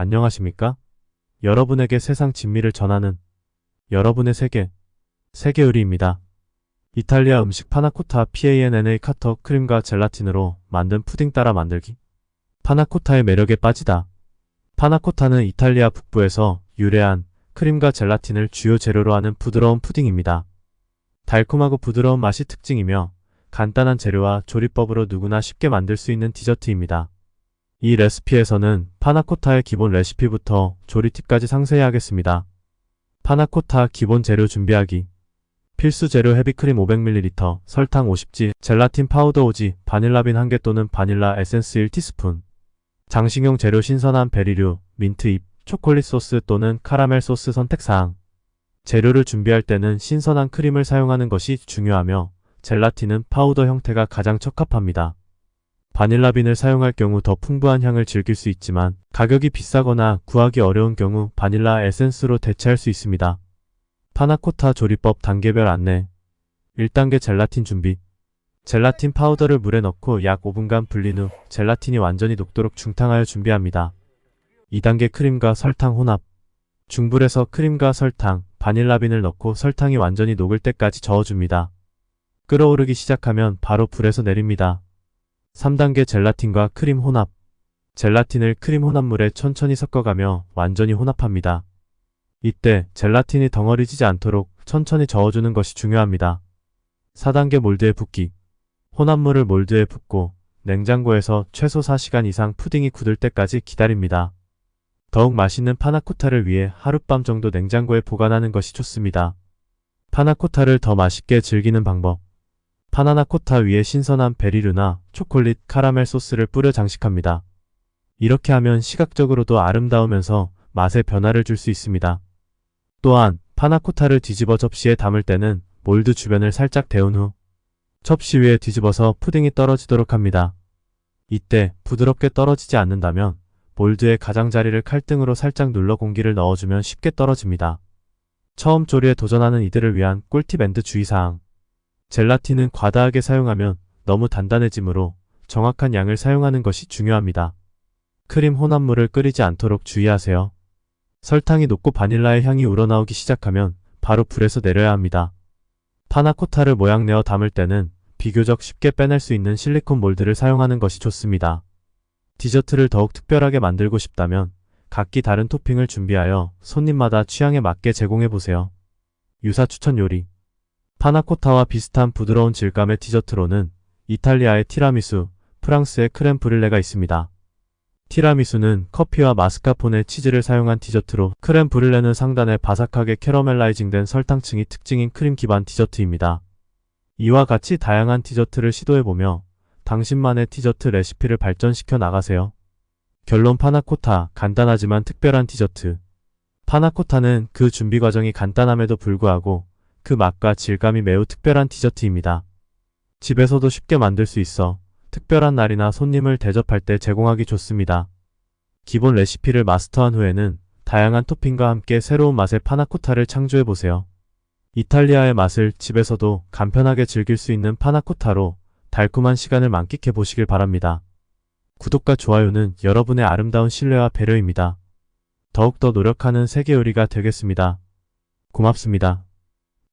안녕하십니까? 여러분에게 세상 진미를 전하는 여러분의 세계, 세계 요리입니다. 이탈리아 음식 파나코타 PANNA 카터 크림과 젤라틴으로 만든 푸딩 따라 만들기. 파나코타의 매력에 빠지다. 파나코타는 이탈리아 북부에서 유래한 크림과 젤라틴을 주요 재료로 하는 부드러운 푸딩입니다. 달콤하고 부드러운 맛이 특징이며 간단한 재료와 조리법으로 누구나 쉽게 만들 수 있는 디저트입니다. 이 레시피에서는 파나코타의 기본 레시피부터 조리 팁까지 상세히 하겠습니다. 파나코타 기본 재료 준비하기 필수 재료 헤비크림 500ml, 설탕 50g, 젤라틴 파우더 5g, 바닐라빈 1개 또는 바닐라 에센스 1티스푼 장식용 재료 신선한 베리류, 민트잎, 초콜릿 소스 또는 카라멜 소스 선택사항 재료를 준비할 때는 신선한 크림을 사용하는 것이 중요하며 젤라틴은 파우더 형태가 가장 적합합니다. 바닐라빈을 사용할 경우 더 풍부한 향을 즐길 수 있지만 가격이 비싸거나 구하기 어려운 경우 바닐라 에센스로 대체할 수 있습니다. 파나코타 조리법 단계별 안내 1단계 젤라틴 준비 젤라틴 파우더를 물에 넣고 약 5분간 불린 후 젤라틴이 완전히 녹도록 중탕하여 준비합니다. 2단계 크림과 설탕 혼합 중불에서 크림과 설탕, 바닐라빈을 넣고 설탕이 완전히 녹을 때까지 저어줍니다. 끓어오르기 시작하면 바로 불에서 내립니다. 3단계 젤라틴과 크림 혼합 젤라틴을 크림 혼합물에 천천히 섞어가며 완전히 혼합합니다. 이때 젤라틴이 덩어리지지 않도록 천천히 저어주는 것이 중요합니다. 4단계 몰드에 붓기 혼합물을 몰드에 붓고 냉장고에서 최소 4시간 이상 푸딩이 굳을 때까지 기다립니다. 더욱 맛있는 파나코타를 위해 하룻밤 정도 냉장고에 보관하는 것이 좋습니다. 파나코타를 더 맛있게 즐기는 방법 파나나 코타 위에 신선한 베리류나 초콜릿, 카라멜 소스를 뿌려 장식합니다. 이렇게 하면 시각적으로도 아름다우면서 맛에 변화를 줄 수 있습니다. 또한 파나코타를 뒤집어 접시에 담을 때는 몰드 주변을 살짝 데운 후 접시 위에 뒤집어서 푸딩이 떨어지도록 합니다. 이때 부드럽게 떨어지지 않는다면 몰드의 가장자리를 칼등으로 살짝 눌러 공기를 넣어주면 쉽게 떨어집니다. 처음 조리에 도전하는 이들을 위한 꿀팁 앤드 주의사항 젤라틴은 과다하게 사용하면 너무 단단해지므로 정확한 양을 사용하는 것이 중요합니다. 크림 혼합물을 끓이지 않도록 주의하세요. 설탕이 녹고 바닐라의 향이 우러나오기 시작하면 바로 불에서 내려야 합니다. 파나코타를 모양 내어 담을 때는 비교적 쉽게 빼낼 수 있는 실리콘 몰드를 사용하는 것이 좋습니다. 디저트를 더욱 특별하게 만들고 싶다면 각기 다른 토핑을 준비하여 손님마다 취향에 맞게 제공해 보세요. 유사 추천 요리 파나코타와 비슷한 부드러운 질감의 디저트로는 이탈리아의 티라미수, 프랑스의 크렘 브릴레가 있습니다. 티라미수는 커피와 마스카포네 치즈를 사용한 디저트로 크렘 브릴레는 상단에 바삭하게 캐러멜라이징된 설탕층이 특징인 크림 기반 디저트입니다. 이와 같이 다양한 디저트를 시도해보며 당신만의 디저트 레시피를 발전시켜 나가세요. 결론 파나코타, 간단하지만 특별한 디저트. 파나코타는 그 준비 과정이 간단함에도 불구하고 그 맛과 질감이 매우 특별한 디저트입니다. 집에서도 쉽게 만들 수 있어 특별한 날이나 손님을 대접할 때 제공하기 좋습니다. 기본 레시피를 마스터한 후에는 다양한 토핑과 함께 새로운 맛의 파나코타를 창조해보세요. 이탈리아의 맛을 집에서도 간편하게 즐길 수 있는 파나코타로 달콤한 시간을 만끽해 보시길 바랍니다. 구독과 좋아요는 여러분의 아름다운 신뢰와 배려입니다. 더욱더 노력하는 세계 요리가 되겠습니다. 고맙습니다.